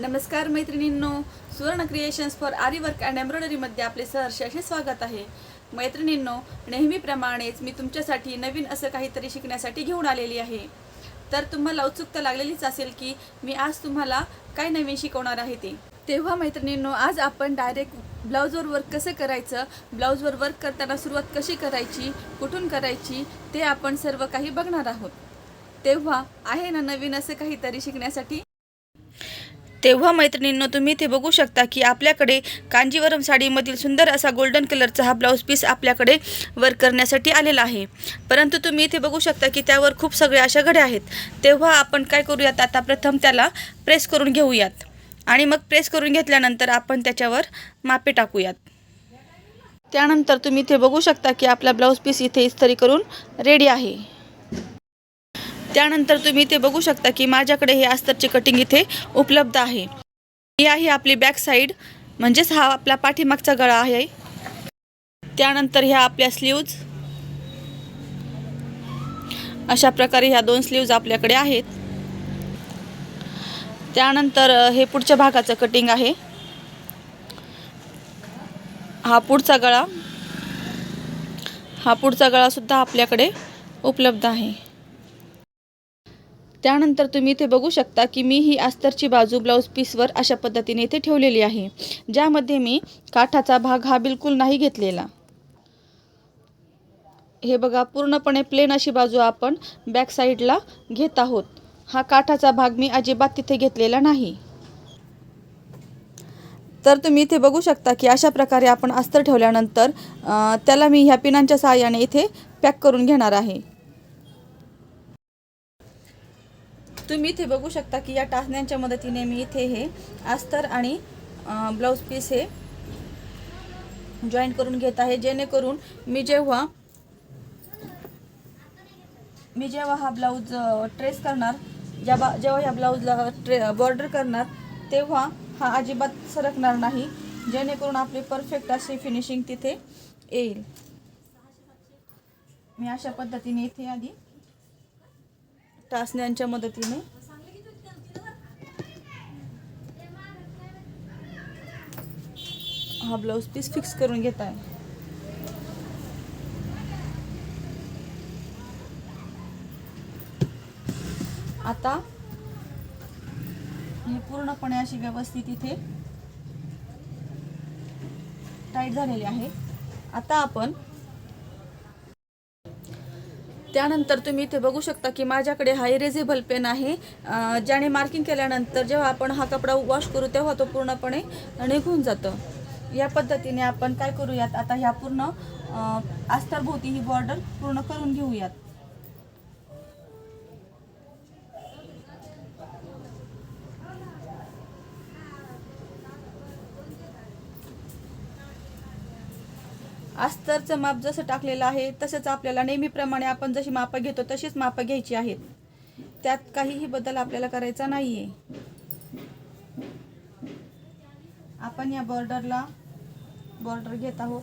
नमस्कार मैत्रिणींनो Suvarna creations for aari work and एम्ब्रॉयडरीमध्ये आपले सहर्ष असे स्वागत आहे. मैत्रिणींनो नेहमीप्रमाणेच मी तुमच्यासाठी नवीन असं काहीतरी शिकण्यासाठी घेऊन आलेली आहे. तर तुम्हाला उत्सुकता लागलेलीच असेल की मी आज तुम्हाला काय नवीन शिकवणार आहे ते. तेव्हा मैत्रिणींनो आज आपण डायरेक्ट ब्लाऊजवर वर्क कसं करायचं ब्लाऊजवर वर्क करताना सुरुवात कशी करायची कुठून करायची ते आपण सर्व काही बघणार आहोत. तेव्हा आहे ना नवीन असं काहीतरी शिकण्यासाठी? तेव्हा मैत्रिणींनो तुम्ही इथे बघू शकता की आपल्याकडे कांजीवरम साडीमधील सुंदर असा गोल्डन कलरचा हा ब्लाऊज पीस आपल्याकडे वर्क करण्यासाठी आलेला आहे. परंतु तुम्ही इथे बघू शकता की त्यावर खूप सगळ्या अशा घड्या आहेत. तेव्हा आपण काय करूयात? आता प्रथम त्याला प्रेस करून घेऊयात. आणि मग प्रेस करून घेतल्यानंतर आपण त्याच्यावर मापे टाकूयात. त्यानंतर तुम्ही इथे बघू शकता की आपला ब्लाऊज पीस इथे इस्त्री करून रेडी आहे. त्यानंतर तुम्ही इथे बघू शकता की माझ्याकडे हे अस्तरची कटिंग इथे उपलब्ध आहे. ही आहे आपली बॅक साईड म्हणजेच हा आपला पाठीमागचा गळा आहे. त्यानंतर ह्या आपल्या स्लीव्ज अशा प्रकारे ह्या दोन स्लीव्ज आपल्याकडे आहेत. त्यानंतर हे पुढच्या भागाचं कटिंग आहे. हा पुढचा गळा. हा पुढचा गळासुद्धा आपल्याकडे उपलब्ध आहे. त्यानंतर तुम्ही इथे बघू शकता की मी ही अस्तरची बाजू ब्लाऊज पीसवर अशा पद्धतीने इथे ठेवलेली आहे ज्यामध्ये मी काठाचा भाग हा बिलकुल नाही घेतलेला. हे बघा पूर्णपणे प्लेन अशी बाजू आपण बॅक साईडला घेत आहोत. हा काठाचा भाग मी अजिबात तिथे घेतलेला नाही. तर तुम्ही इथे बघू शकता की अशा प्रकारे आपण अस्तर ठेवल्यानंतर त्याला मी ह्या पिनांच्या सहाय्याने इथे पॅक करून घेणार आहे. तुम्ही इथे बघू शकता की या टाचण्यांच्या मदतीने मी इथे हे अस्तर आणि ब्लाऊज पीस हे जॉईन करून घेत आहे. जेणेकरून मी जेव्हा मी जेव्हा हा ब्लाऊज ट्रेस करणार जेव्हा जेव्हा ह्या ब्लाऊजला ट्रे बॉर्डर करणार तेव्हा हा अजिबात सरकणार नाही. जेणेकरून आपली परफेक्ट अशी फिनिशिंग तिथे येईल. मी अशा पद्धतीने इथे आधी टाचण्यांच्या मदतीने. हा ब्लाऊज पीस फिक्स करून घेत आहे आता हे पूर्णपणे अशी व्यवस्थित इथे टाईट झालेली आहे. आता आपण त्यानंतर तुम्ही इथे बघू शकता की माझ्याकडे हा इरेझेबल पेन आहे. ज्याने मार्किंग केल्यानंतर जेव्हा आपण हा कपडा वॉश करू तेव्हा तो पूर्णपणे निघून जातं. या पद्धतीने आपण काय करूयात? आता ह्या पूर्ण अस्तरभोवती ही बॉर्डर पूर्ण करून घेऊयात. अस्तरचं माप जसं टाकलेलं आहे तसंच आपल्याला नेहमीप्रमाणे आपण जशी मापं घेतो तशीच मापं घ्यायची आहेत. त्यात काहीही बदल आपल्याला करायचा नाही आहे आपण या बॉर्डरला बॉर्डर घेत आहोत.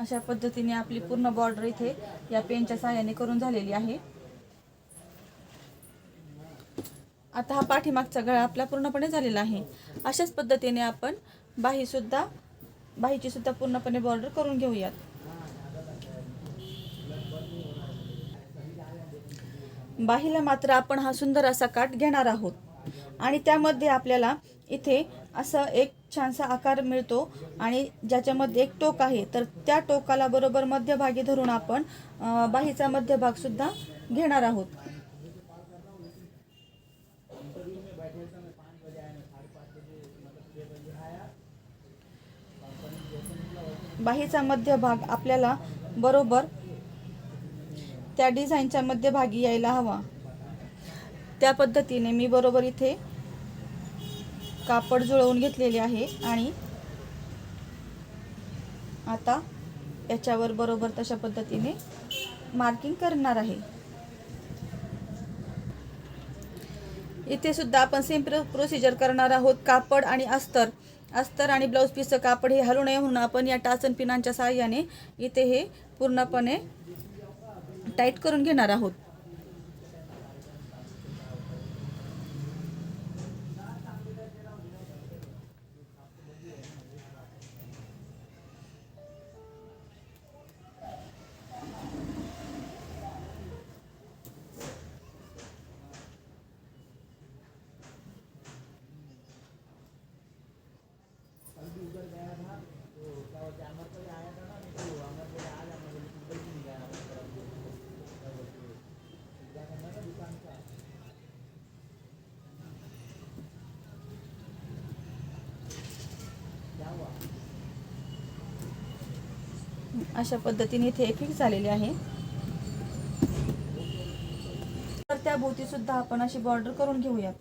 अशा पद्धतीने आपली पूर्ण बॉर्डर इथे या पेनच्या सहाय्याने करून झालेली आहे. आता हा पाठीमागचा गळा आपला पूर्णपणे झालेला आहे. अशाच पद्धतीने आपण बाहीसुद्धा बाहीची सुद्धा पूर्णपणे बॉर्डर करून घेऊयात. बाहीला मात्र आपण हा सुंदर असा काठ घेणार आहोत. आणि त्यामध्ये आपल्याला इथे असं एक छानसा आकार मिळतो आणि ज्याच्यामध्ये एक टोक आहे तर त्या टोकाला बरोबर मध्यभागी धरून आपण अ, बाहीचा मध्यभागसुद्धा घेणार आहोत. बाहीचा मध्यभाग आपल्याला बरोबर त्या डिझाईनच्या मध्यभागी यायला हवा. त्या पद्धतीने मी बरोबर इथे कापड जुळवून घेतलेले आहे आणि आता याच्यावर बरोबर तशा पद्धतीने मार्किंग करणार आहे. इथे सुद्धा आपण सेम प्रोसिजर करणार आहोत कापड आणि अस्तर. अस्तर आणि ब्लाऊज पीसचं कापड हे हलू नये म्हणून आपण या टाचन पिनांच्या सहाय्याने इथे हे पूर्णपणे टाईट करून घेणार आहोत. अशा पद्धतीने इथे फिक्स झालेले आहे. तर त्या सुद्धा आपण अशी बॉर्डर करून घेऊयात.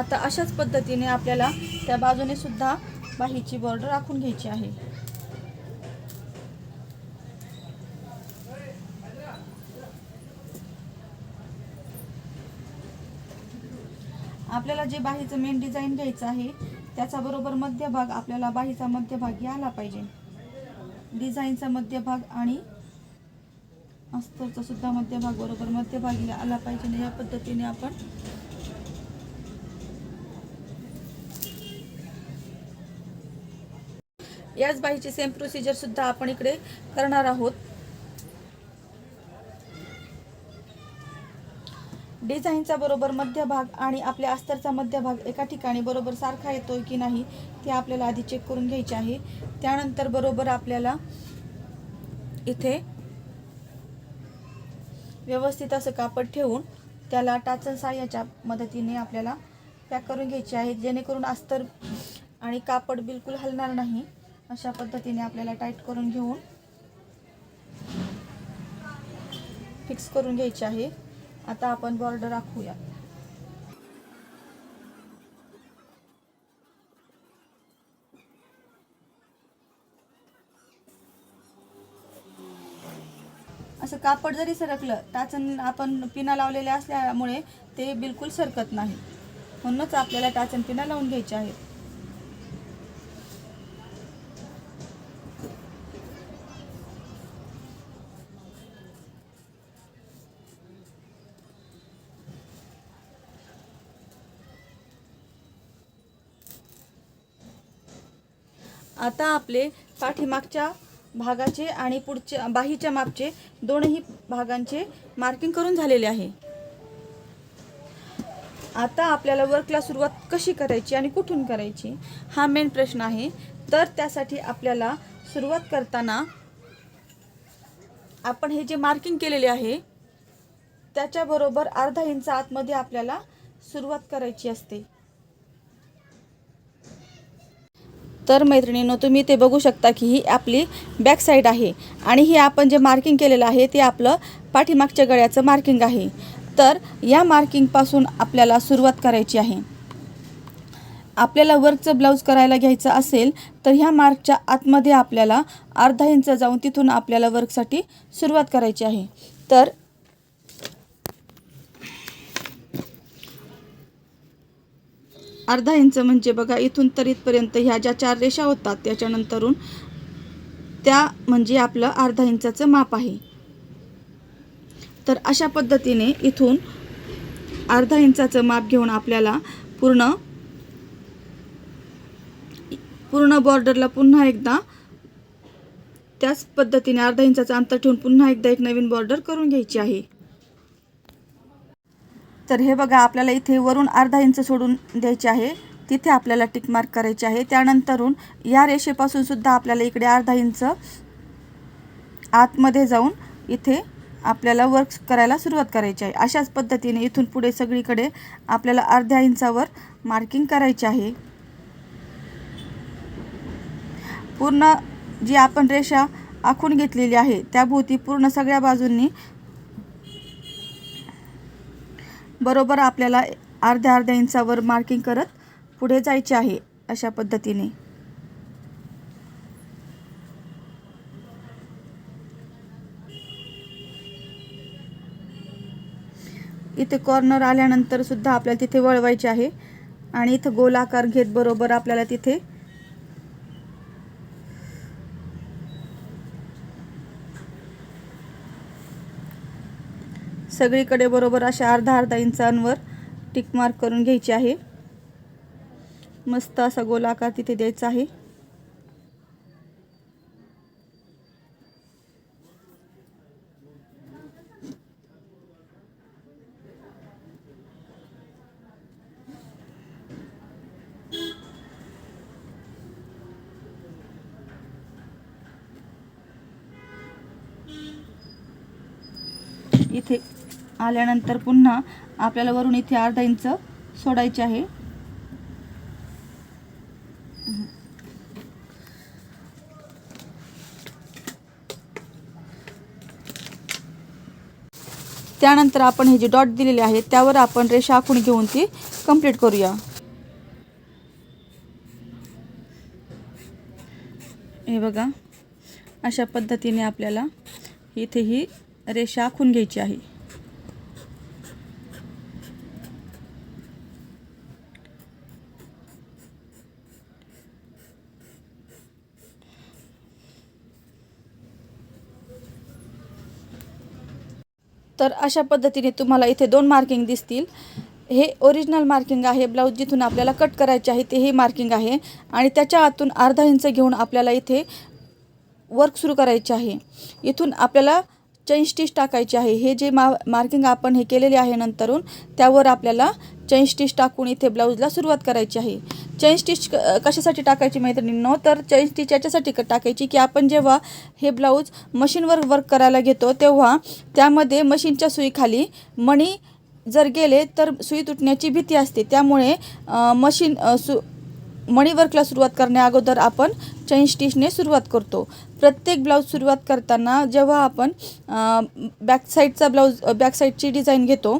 आता अशाच पद्धतीने आपल्याला त्या बाजूने सुद्धा बाहीची बॉर्डर राखून घ्यायची आहे. आपल्याला जे बाहीचं मेन डिझाईन घ्यायचं आहे त्याचा बरोबर मध्यभाग आपल्याला बाहीचा मध्यभाग आला पाहिजे. डिझाईनचा मध्यभाग आणि अस्तरचा सुद्धा मध्यभाग बरोबर मध्यभागी आला पाहिजे. या पद्धतीने आपण याच बाईची सेम प्रोसिजर सुद्धा आपण इकडे करणार आहोत. डिझाईनचा बरोबर मध्यभाग आणि आपल्या अस्तरचा मध्यभाग एका ठिकाणी बरोबर सारखा येतोय की नाही ते आपल्याला आधी चेक करून घ्यायचे आहे. त्यानंतर बरोबर आपल्याला इथे व्यवस्थित असं कापड ठेवून त्याला टाचन साह्याच्या मदतीने आपल्याला पॅक करून घ्यायचे आहे. जेणेकरून अस्तर आणि कापड बिलकुल हलणार नाही. अशा पद्धतीने आपल्याला टाईट करून घेऊन फिक्स करून घ्यायची आहे. आता आपण बॉर्डर राखूया. असं कापड जरी सरकलं टाचन आपण पिना लावलेल्या असल्यामुळे ते बिलकुल सरकत नाही. म्हणूनच आपल्याला टाचन पिना लावून घ्यायच्या आहेत आता आपले पाठीमागच्या भागाचे आणि पुढच्या बाहीच्या मापचे दोनही भागांचे मार्किंग करून झालेले आहे. आता आपल्याला वर्कला सुरुवात कशी करायची आणि कुठून करायची हा मेन प्रश्न आहे. तर त्यासाठी आपल्याला सुरुवात करताना आपण हे जे मार्किंग केलेले आहे त्याच्याबरोबर अर्धा इंच आतमध्ये आपल्याला सुरुवात करायची असते. तर मैत्रिणींनो तुम्ही ते बघू शकता की ही आपली बॅक साईड आहे. आणि ही आपण जे मार्किंग केलेलं आहे ते आपलं पाठीमागच्या गळ्याचं मार्किंग आहे. तर या मार्किंगपासून आपल्याला सुरुवात करायची आहे. आपल्याला वर्कचं ब्लाऊज करायला घ्यायचं असेल तर ह्या मार्कच्या आतमध्ये आपल्याला अर्धा इंच जाऊन तिथून आपल्याला वर्कसाठी सुरुवात करायची आहे. तर अर्धा इंच म्हणजे बघा इथून तर इथपर्यंत ह्या ज्या चार रेषा होतात त्याच्यानंतरून त्या म्हणजे आपलं अर्धा इंचाचं माप आहे. तर अशा पद्धतीने इथून अर्धा इंचाचं माप घेऊन आपल्याला पूर्ण पूर्ण बॉर्डरला पुन्हा एकदा त्याच पद्धतीने अर्धा इंचाचं अंतर ठेवून पुन्हा एकदा एक नवीन बॉर्डर करून घ्यायची आहे. तर हे बघा आपल्याला इथे वरून अर्धा इंच सोडून द्यायचे आहे. तिथे आपल्याला टिक मार्क करायचे आहे. त्यानंतरून या रेषेपासून सुद्धा आपल्याला इकडे अर्धा इंच आतमध्ये जाऊन इथे आपल्याला वर्क करायला सुरुवात करायची आहे. अशाच पद्धतीने इथून पुढे सगळीकडे आपल्याला अर्ध्या इंचावर मार्किंग करायची आहे. पूर्ण जी आपण रेषा आखून घेतलेली आहे त्याभोवती पूर्ण सगळ्या बाजूंनी बरोबर आपल्याला अर्ध्या अर्ध्या इंचावर मार्किंग करत पुढे जायचे आहे अशा पद्धतीने. इथे कॉर्नर आल्यानंतर सुद्धा आपल्याला तिथे वळवायचे आहे. आणि इथं गोलाकार घेत बरोबर आपल्याला तिथे सगळीकडे बरोबर अशा अर्धा अर्धा इंचांवर टिकमार्क करून घ्यायची आहे. मस्त असा गोलाकार तिथे द्यायचा आहे. इथे आल्यानंतर पुन्हा आपल्याला वरून इथे अर्धा इंच सोडायचे आहे. त्यानंतर आपण हे जे डॉट दिलेले आहेत त्यावर आपण रेषा आखून घेऊन ती कंप्लीट करूया. हे बघा अशा पद्धतीने आपल्याला इथे ही रेषा आखून घ्यायची आहे. तर अशा पद्धतीने तुम्हाला इथे दोन मार्किंग दिसतील. हे ओरिजिनल मार्किंग आहे ब्लाऊज जिथून आपल्याला कट करायचे आहे ते हे मार्किंग आहे. आणि त्याच्या आतून अर्धा इंच घेऊन आपल्याला इथे वर्क सुरू करायचे आहे. इथून आपल्याला चैन स्टिच टाकायचे आहे. हे जे मा मार्किंग आपण हे केलेले आहे नंतरून त्यावर आपल्याला चैन स्टिच टाकून इथे ब्लाऊजला सुरुवात करायची आहे. चैन स्टिच कशासाठी टाकायची मैत्रिणींनो? तर चैन स्टिच याच्यासाठी क- टाकायची की आपण जेव्हा हे ब्लाऊज मशीनवर वर्क करायला घेतो तेव्हा त्यामध्ये मशीनच्या सुईखाली मणी जर गेले तर सुई तुटण्याची भीती असते. त्यामुळे मशीन सु मणी वर्कला सुरुवात करण्या अगोदर आपण चैन स्टिचने सुरुवात करतो. प्रत्येक ब्लाऊज सुरुवात करताना जेव्हा आपण बॅकसाईडचा ब्लाऊज बॅक साईडची डिझाईन घेतो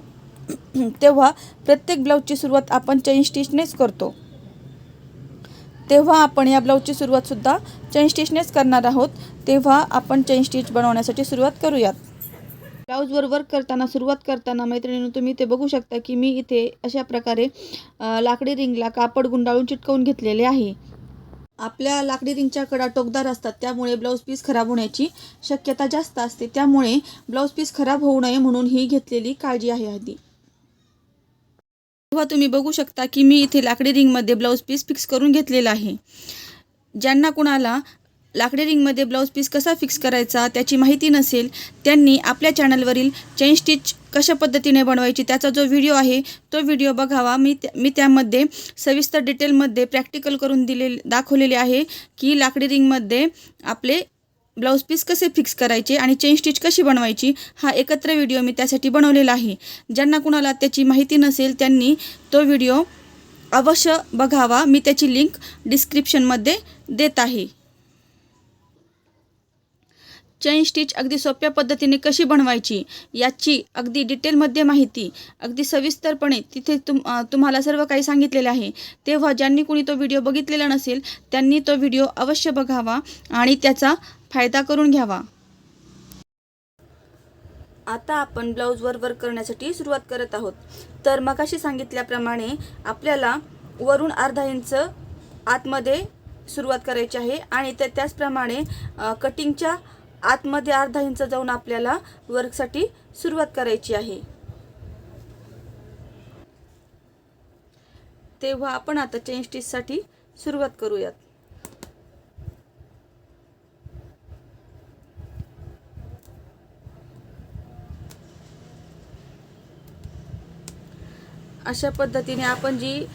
तेव्हा प्रत्येक ब्लाऊजची सुरुवात आपण चैन स्टिचनेच करतो. तेव्हा आपण या ब्लाऊजची सुरुवातसुद्धा चैन स्टिचनेच करणार आहोत. तेव्हा आपण चैन स्टिच बनवण्यासाठी सुरुवात करूयात. ब्लाऊजवर वर्क करताना सुरुवात करताना मैत्रिणींनो तुम्ही इथे बघू शकता की मी इथे अशा प्रकारे लाकडी रिंगला कापड गुंडाळून चिटकवून घेतलेले आहे. आपल्या लाकडी रिंगच्या कडा टोकदार असतात त्यामुळे ब्लाऊज पीस खराब होण्याची शक्यता जास्त असते. त्यामुळे ब्लाऊज पीस खराब होऊ नये म्हणून ही घेतलेली काळजी आहे आधी. तेव्हा तुम्ही बघू शकता की मी इथे लाकडी रिंगमध्ये ब्लाऊज पीस फिक्स करून घेतलेला आहे. ज्यांना कुणाला लाकडी रिंगमध्ये ब्लाऊज पीस कसा फिक्स करायचा त्याची माहिती नसेल त्यांनी आपल्या चॅनलवरील चेन स्टिच कशा पद्धतीने बनवायची त्याचा जो व्हिडिओ आहे तो व्हिडिओ बघावा. मी त्या मी त्यामध्ये सविस्तर डिटेलमध्ये प्रॅक्टिकल करून दिले दाखवलेले आहे की लाकडी रिंगमध्ये आपले ब्लाऊज पीस कसे फिक्स करायचे आणि चेन स्टिच कशी बनवायची हा एकत्र व्हिडिओ मी त्यासाठी बनवलेला आहे. ज्यांना कुणाला त्याची माहिती नसेल त्यांनी तो व्हिडिओ अवश्य बघावा. मी त्याची लिंक डिस्क्रिप्शनमध्ये देत आहे. चैन स्टिच अगदी सोप्या पद्धतीने कशी बनवायची याची अगदी डिटेलमध्ये माहिती अगदी सविस्तरपणे तिथे तुम तुम्हाला सर्व काही सांगितलेले आहे. तेव्हा ज्यांनी कोणी तो व्हिडिओ बघितलेला नसेल त्यांनी तो व्हिडिओ अवश्य बघावा आणि त्याचा फायदा करून घ्यावा. आता आपण ब्लाऊजवर वर्क करण्यासाठी सुरुवात करत आहोत. तर मगाशी सांगितल्याप्रमाणे आपल्याला वरून अर्धा इंच आतमध्ये सुरुवात करायची आहे आणि त्या त्याचप्रमाणे कटिंगच्या आतमध्ये अर्धा इंच जाऊन आपल्याला वर्कसाठी सुरुवात करायची आहे. तेव्हा आपण आता चेन स्टिचसाठी सुरुवात करूयात. अशा पद्धतीने आपण जी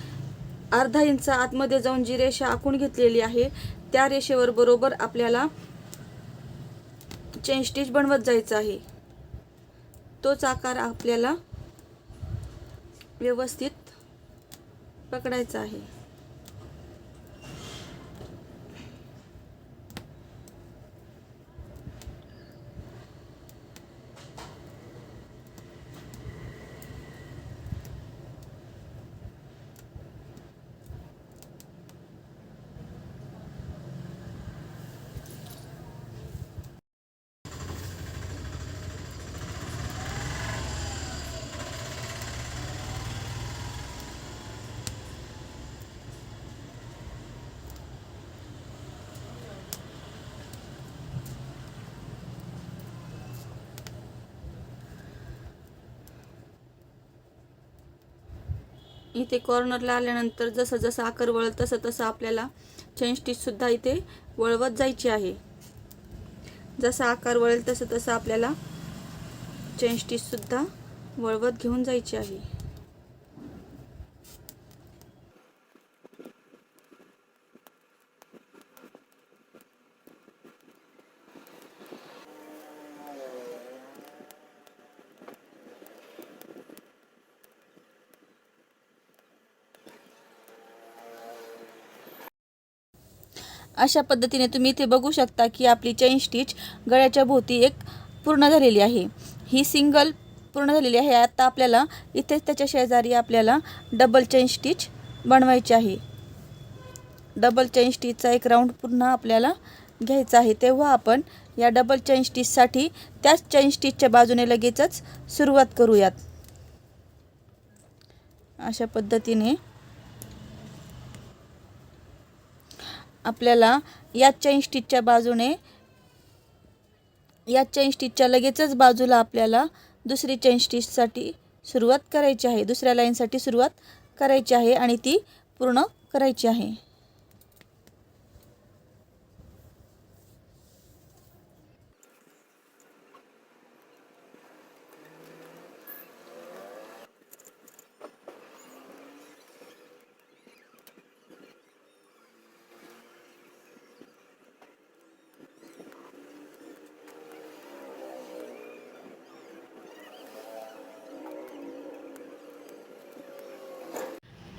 अर्धा इंच आतमध्ये जाऊन जी रेषा आखून घेतलेली आहे त्या रेषेवर बरोबर आपल्याला चेन स्टिच बनवत जायचं आहे. तोच आकार आपल्याला व्यवस्थित पकडायचा आहे. इथे कॉर्नरला आल्यानंतर जसं जसं आकार वळल तसं तसं आपल्याला चेन स्टिचसुद्धा इथे वळवत जायची आहे. जसा आकार वळेल तसं तसं आपल्याला चेन स्टिचसुद्धा वळवत घेऊन जायची आहे. अशा पद्धतीने तुम्ही इथे बघू शकता की आपली चैन स्टिच गळ्याच्या भोवती एक पूर्ण झालेली आहे. ही सिंगल पूर्ण झालेली आहे. आता आपल्याला इथेच त्याच्या शेजारी आपल्याला डबल चैन स्टिच बनवायची आहे. डबल चैन स्टिचचा एक राऊंड पुन्हा आपल्याला घ्यायचा आहे. तेव्हा आपण या डबल चैन स्टिचसाठी त्याच चैन स्टिचच्या बाजूने लगेचच सुरुवात करूयात. अशा पद्धतीने आपल्याला या चैन स्टिचच्या बाजूने या चैन स्टिचच्या लगेचच बाजूला आपल्याला दुसरी चैन स्टिचसाठी सुरुवात करायची आहे. दुसऱ्या लाईनसाठी सुरुवात करायची आहे आणि ती पूर्ण करायची आहे.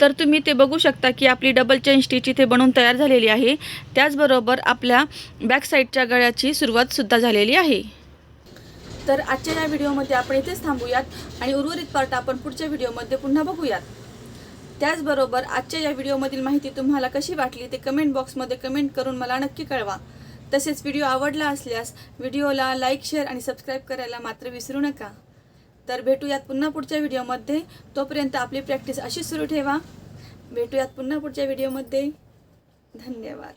तर तुम्ही ते बघू शकता की आपली डबल चेन स्टिच इथे बनवून तयार झालेली आहे. त्याचबरोबर आपल्या बॅक साईडच्या गळ्याची सुरुवातसुद्धा झालेली आहे. तर आजच्या या व्हिडिओमध्ये आपण इथेच थांबूयात आणि उर्वरित पार्ट आपण पुढच्या व्हिडिओमध्ये पुन्हा बघूयात. त्याचबरोबर आजच्या या व्हिडिओमधील माहिती तुम्हाला कशी वाटली ते कमेंट बॉक्समध्ये कमेंट करून मला नक्की कळवा. तसेच व्हिडिओ आवडला असल्यास व्हिडिओला लाईक शेअर आणि सबस्क्राईब करायला मात्र विसरू नका. तर भेटूयात पुन्हा पुढच्या व्हिडिओमध्ये. तोपर्यंत आपली प्रॅक्टिस अशी सुरू ठेवा. भेटूयात पुन्हा पुढच्या व्हिडिओमध्ये. धन्यवाद.